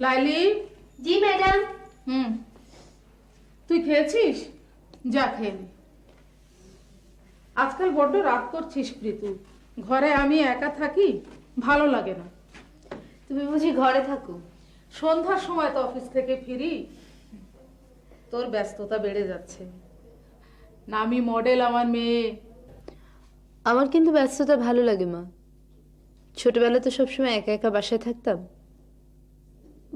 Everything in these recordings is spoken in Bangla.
লাইলি? জি ম্যাডাম। হুম। তুই খেয়েছিস? যা খেয়ে নে। আজকাল বড্ড রাগ করছিস প্রীতু। ঘরে আমি একা থাকি ভালো লাগে না। তুমি বুঝি ঘরে থাকো? সন্ধ্যার সময় তো অফিস থেকে ফিরি। তোর ব্যস্ততা বেড়ে যাচ্ছে। নামি মডেল আমার মেয়ে। আমার কিন্তু ব্যস্ততা ভালো লাগে মা। ছোটবেলা তো সবসময় একা একা বাসায় থাকতাম।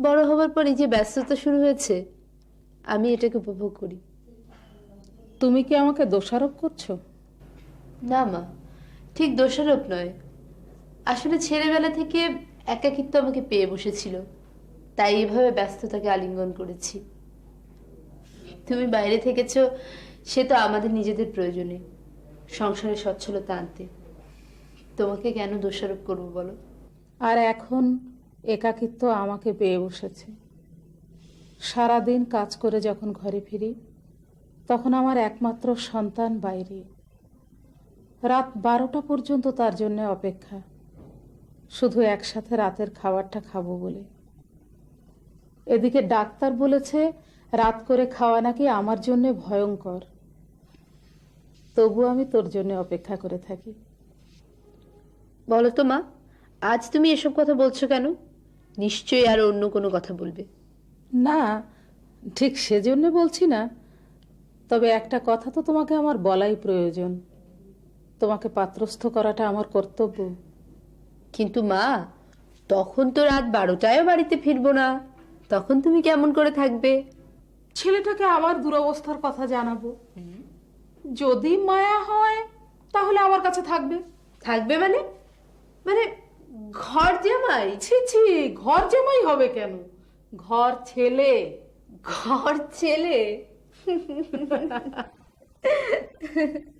বড় হবার পর এই যে ব্যস্ততা শুরু হয়েছে আমি এটাকে উপভোগ করি। তুমি কি আমাকে দোষারোপ করছ? না মা ঠিক দোষারোপ নয়। আসলে ছেলেবেলা থেকে একাকিত্ব আমাকে পেয়ে বসেছিল তাই এভাবে ব্যস্ততাকে আলিঙ্গন করেছি। তুমি বাইরে থেকেছো সে তো আমাদের নিজেদের প্রয়োজনে। সংসারে সচ্ছলতা আনতে। তোমাকে কেন দোষারোপ করব বলো? আর এখন একাকিত্ব আমাকে পেয়ে বসেছে। সারাদিন কাজ করে যখন ঘরে ফিরি, তখন আমার একমাত্র সন্তান বাইরে। রাত বারোটা পর্যন্ত তার জন্য অপেক্ষা, শুধু একসাথে রাতের খাবারটা খাব বলে। এদিকে ডাক্তার বলেছে, রাত করে খাওয়া নাকি আমার জন্য ভয়ঙ্কর। তবু আমি তোর জন্য অপেক্ষা করে থাকি। বলো তো মা, আজ তুমি এসব কথা বলছো কেন? নিশ্চয়ই আর অন্য কোনো কথা বলবে। না ঠিক সেজন্য বলছি না। তবে একটা কথা তো তোমাকে আমার বলাই প্রয়োজন। তোমাকে পাত্রস্থ করাটা আমার কর্তব্য। কিন্তু মা তখন তো রাত বারোটায়ও বাড়িতে ফিরবো না। তখন তুমি কেমন করে থাকবে? ছেলেটাকে আমার দুরবস্থার কথা জানাব। যদি মায়া হয় তাহলে আমার কাছে থাকবে। থাকবে মানে? মানে ঘর জামাই? ছি ছি ঘর জামাই হবে কেন? ঘর ছেলে। ঘর ছেলে।